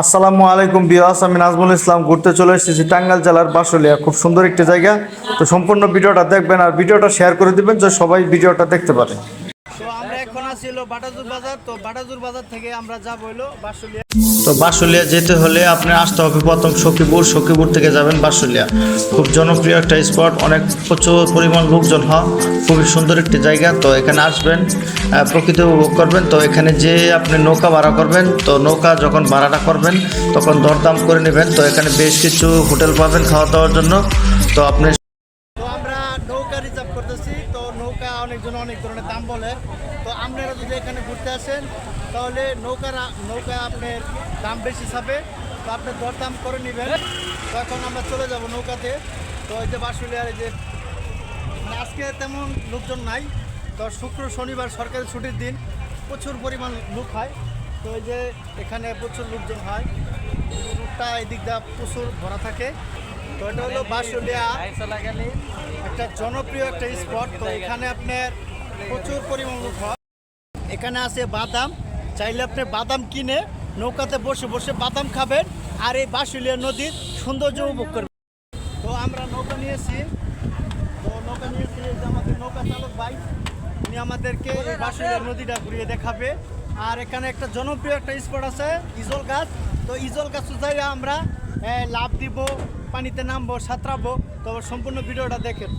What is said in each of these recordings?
আসসালামু আলাইকুম বিয়াস আমি নাজমুল ইসলাম ঘুরতে চলে এসেছি টাঙ্গাল জেলার বাসলিয়া, খুব সুন্দর একটি জায়গা। তো সম্পূর্ণ ভিডিওটা দেখবেন আর ভিডিওটা শেয়ার করে দেবেন, যে সবাই ভিডিওটা দেখতে পারে। হলো বাটাজুর বাজার। তো বাটাজুর বাজার থেকে আমরা যাব হইল বাসুলিয়া। তো বাসুলিয়া যেতে হলে আপনি আসতে হবে প্রথম সখীপুর। সখীপুর থেকে যাবেন বাসুলিয়া। খুব জনপ্রিয় একটা স্পট অনেক প্রচুর পরিমাণ লোকজন হয়। খুবই সুন্দর একটি জায়গা। তো এখানে আসবেন প্রকৃতি উপভোগ করবেন। তো এখানে যে আপনি নৌকা ভাড়া করবেন তো নৌকা যখন ভাড়াটা করবেন তখন দরদাম করে নেবেন। তো এখানে বেশ কিছু হোটেল পাবেন খাওয়া দাওয়ার জন্য। তো আপনি তো আমরা নৌকা রিজার্ভ করতেছি। তো নৌকা অনেকজন অনেক ধরনের দাম বলে। এখানে ঘুরতে আসেন তাহলে নৌকার নৌকা আপনার দাম বেশি ছাপে তো আপনি দরদাম করে নেবেন। তো এখন আমরা চলে যাব নৌকাতে। তো এই যে বাসুলিয়ার এই যে আজকে তেমন লোকজন নাই। তো শুক্র শনিবার সরকারি ছুটির দিন প্রচুর পরিমাণ লোক হয়। তো এই যে এখানে প্রচুর লোকজন হয়। রুটটা এদিক দিয়ে প্রচুর ভরা থাকে। তো এটা হলো বাসুলিয়া একটা জনপ্রিয় একটা স্পট তো এখানে আপনার প্রচুর পরিমাণ লোক হয়। এখানে আছে বাদাম। চাইলে আপনি বাদাম কিনে নৌকাতে বসে বসে বাদাম খাবেন আর এই বাসুলিয়া নদীর সৌন্দর্য উপভোগ করবেন। তো আমরা নৌকা নিয়েছি। তো নৌকা নিয়েছি আমাদের নৌকা চালক ভাই, উনি আমাদেরকে এই বাসুলিয়া নদীটা ঘুরিয়ে দেখাবে। আর এখানে একটা জনপ্রিয় একটা স্পট আছে, ইজল গাছ। তো ইজল গাছ যাই আমরা লাভ দিব, পানিতে নামবো, সাঁতরাবো। তো সম্পূর্ণ ভিডিওটা দেখেন।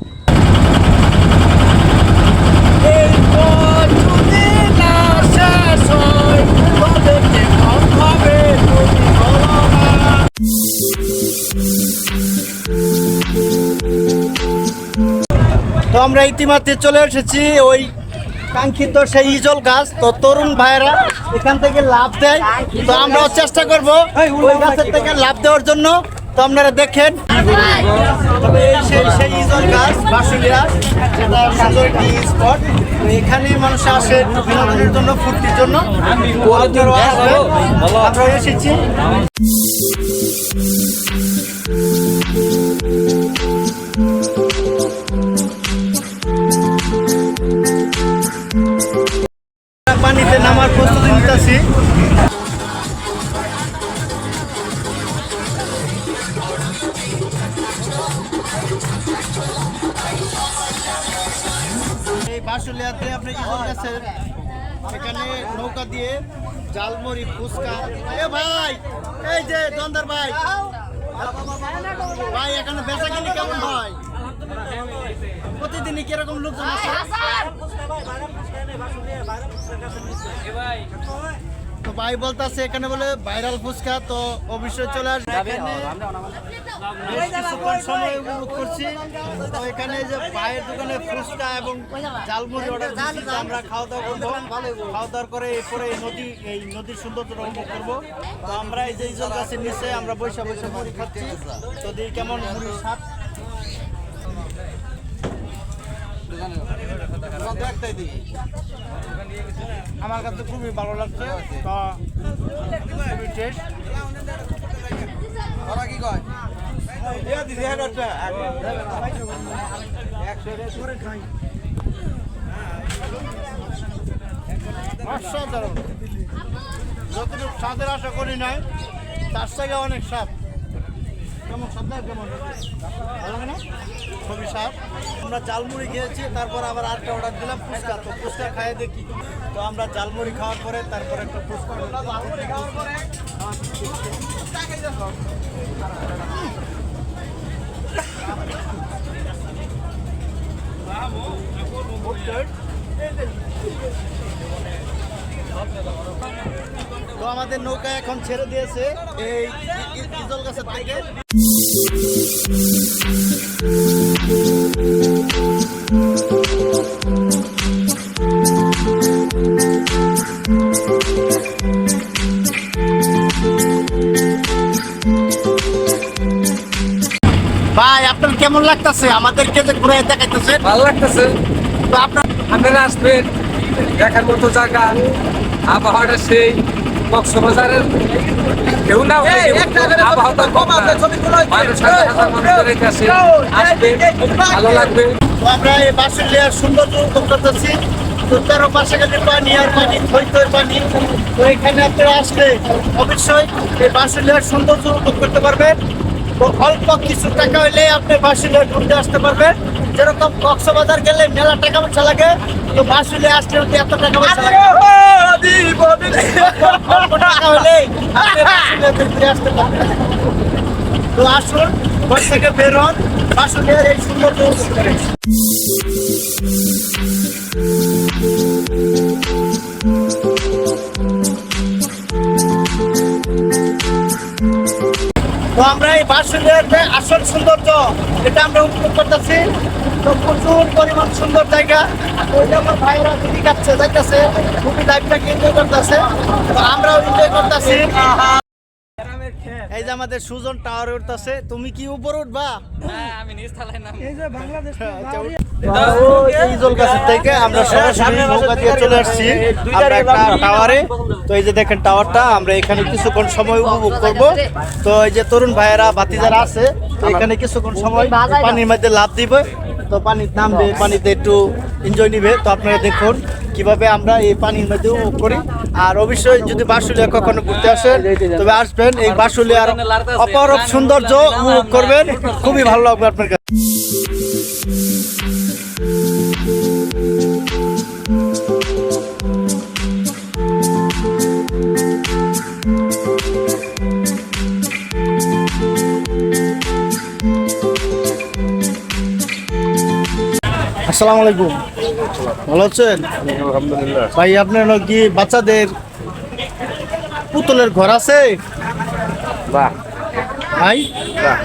তো আমরা ইতিমধ্যে চলে এসেছি ওই কাঙ্ক্ষিত সেই ইজল গাছ তো তরুণ ভাইয়েরা এখান থেকে লাভ দেয়। তো আমরাও চেষ্টা করব ওই গাছের থেকে লাভ দেওয়ার জন্য। তো আপনারা দেখেন। তবে এই সেই ইজল গাছ সুন্দর একটি স্পট এখানে মানুষ আসে বিনোদনের জন্য ফুর্তির জন্য। আপনারাও আসবেন। আমরাও এসেছি। বাসুলিয়াতে আপনি কি করতেছেন? এখানে নৌকা দিয়ে জালমুড়ি ফুচকা। এ ভাই এই যে দন্দর ভাই। ভাই এখানে বেচা কিনি কেমন ভাই? প্রতিদিনই কীরকম লোকজন আছে তো ভাই বলতেছে এখানে বলে ভাইরাল ফুচকা তো অবশ্যই চলে আসবে। এখানে বেশ কিছুক্ষণ সময় উপভোগ করছি। তো এখানে যে ভাইয়ের দোকানে ফুচকা এবং জালমুড়ি অর্ডার দিচ্ছি আমরা খাওয়া দাওয়া করব। খাওয়া দাওয়া করে এরপরে এই নদী এই নদীর সৌন্দর্যটা উপভোগ করব। তো আমরা এই যে ইজল গাছের নিচে আমরা বৈশা বৈশা মুড়ি খাচ্ছি। তো দেখি কেমন মুড়ির স্বাদ। আমার কাছে খুবই ভালো লাগছে। খুবই টেস্ট অসাধারণ যতটুকু স্বাদের আশা করি নাই, তার থেকে অনেক স্বাদ। কেমন স্বাদ কেমন? ভালো লাগে না? খুবই স্বাদ আমরা জালমুড়ি খেয়েছি তারপর আবার আরেকটা অর্ডার দিলাম ফুচকা। তো ফুচকা খাইয়ে দেখি। তো আমরা জালমুড়ি খাওয়ার পরে তারপরে একটা ফুচকা খাওয়ার পরে তো আমাদের নৌকা এখন ছেড়ে দিয়েছে এই ইজল গাছের থেকে। ভাই আপনার কেমন লাগতেছে? আমাদেরকে যে ঘুরে দেখাইতেছে। ভালো লাগতেছে। তো আপনার আপনারা আসবেন দেখার মতো জায়গা আবহাওয়াটা সেই। কক্সবাজারের কেউ না হলে ভালো লাগবে। আমরা এই বাসুলিয়ার সৌন্দর্য উপভোগ করতেছি। তো তেরো পাশে গেলে পানি আর পানি থই পানি। তো এখানে আপনারা আসলে অবশ্যই এই বাসুলিয়ার সৌন্দর্য উপভোগ করতে পারবেন। তো অল্প কিছু টাকা হইলে আপনি বাসুলিয়া ঘুরতে আসতে পারবেন। যেরকম কক্সবাজার গেলে মেলা টাকা পয়সা লাগে। তো বাসুলিয়া আসলে এত টাকা পয়সা লাগে টাকা হলে আপনি বাসুলিয়া ঘুরতে আসতে পারবেন তো আসুন ঘর থেকে বেরোন। বাসুলিয়ার এই সৌন্দর্য তো আমরা এই বাসুলিয়ার যে আসল সৌন্দর্য এটা আমরা উপভোগ করতেছি। তো প্রচুর পরিমাণ সুন্দর জায়গা। তো ওই আমার ভাইরা দিদি কাটছে যাইতেছে, খুবই লাইফটাকে এনজয় করতেছে। তো আমরাও এনজয় করতেছি। এই যে আমাদের সুজন টাওয়ার উঠতেছে তুমি কি উপরে উঠবা? ইজল গাছের থেকে আমরা সরাসরি নৌকা দিয়ে চলে আসছি। আমরা একটা টাওয়ারে তো এই যে দেখেন টাওয়ারটা আমরা এখানে কিছুক্ষণ সময় উপভোগ করব। তো এই যে তরুণ ভাইয়েরা বাতিজারা আছে তো এখানে কিছুক্ষণ সময় পানির মধ্যে লাভ দিবে। তো পানি নামবে পানিতে একটু এনজয় নিবে। তো আপনারা দেখুন কীভাবে আমরা এই পানির মধ্যে উপভোগ করি। আর অবশ্যই যদি বাসুলিয়া কখনো ঘুরতে আসেন, তবে আসবেন। এই বাসুলিয়ার অপরূপ সৌন্দর্য উপভোগ করবেন। খুবই ভালো লাগবে আপনার কাছে। আসসালামু আলাইকুম। ভালো আছেন? আলহামদুলিল্লাহ। ভাই আপনার কি? বাচ্চাদের পুতুলের ঘর আছে? বাহ। ভাই? বাহ।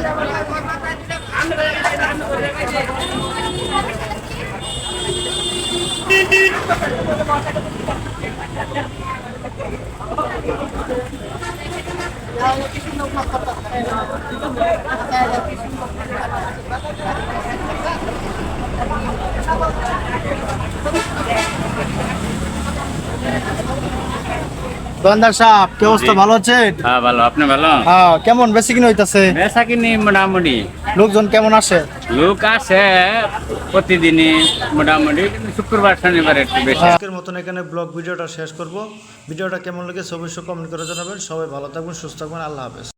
দোকানদার সাহেব কি অবস্থা? ভালো হ্যাঁ ভালো। আপনি ভালো? হ্যাঁ কেমন বেশি কিনে হইতাছে? বেচা কিনি মোটামুটি। লোকজন কেমন আসে? লোক আসে প্রতিদিনই মোটামুটি শুক্রবার শনিবার একটু বেশি। আজকের মতন এখানে ব্লগ ভিডিওটা শেষ করব। ভিডিওটা কেমন লেগেছে অবশ্যই কমেন্ট করে জানাবেন। সবাই ভালো থাকবেন সুস্থ থাকবেন। আল্লাহ হাফেজ।